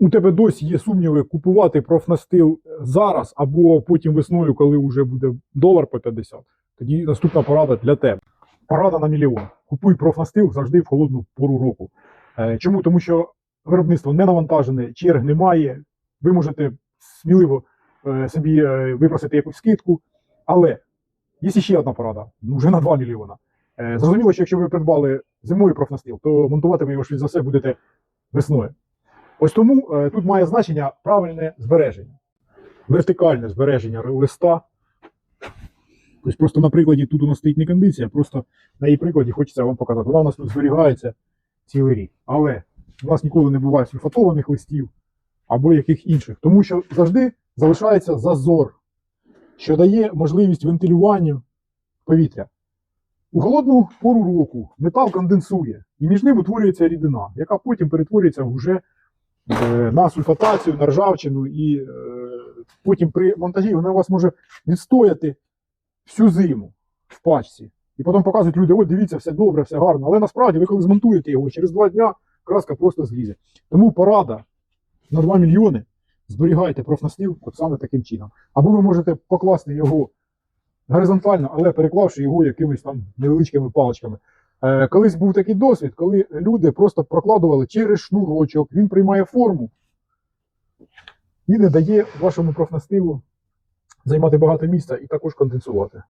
у тебе досі є сумніви купувати профнастил зараз або потім весною, коли вже буде долар по 50, тоді наступна порада для тебе. Порада на мільйон. Купуй профнастил завжди в холодну пору року. Е, Чому? Тому що виробництво не навантажене, черг немає. Ви можете сміливо е, собі е, випросити якусь скидку. Але є ще одна порада, ну вже на 2 мільйона. Е, Зрозуміло, що якщо ви придбали зимою профнастил, то монтувати ви його швидше за все будете весною. Ось тому е, тут має значення правильне збереження, вертикальне збереження листа. Ось просто на прикладі тут у нас стоїть не кондиція, просто на її прикладі хочеться вам показати. Вона у нас тут зберігається цілий рік. Але у нас ніколи не буває сульфатованих листів або яких інших, тому що завжди залишається зазор, що дає можливість вентилювання повітря. У холодну пору року метал конденсує, і між ним утворюється рідина, яка потім перетворюється вже на сульфатацію, на ржавчину, і е, потім при монтажі вона у вас може відстояти всю зиму в пачці. І потім показують люди, от дивіться, все добре, все гарно. Але насправді ви коли змонтуєте його, через два дня краска просто злізе. Тому порада на 2 мільйони зберігайте профнастил от саме таким чином. Або ви можете покласти його горизонтально, але переклавши його якимись там невеличкими паличками. Е, колись був такий досвід, коли люди просто прокладували через шнурочок, він приймає форму і не дає вашому профнастилу займати багато місця і також конденсувати.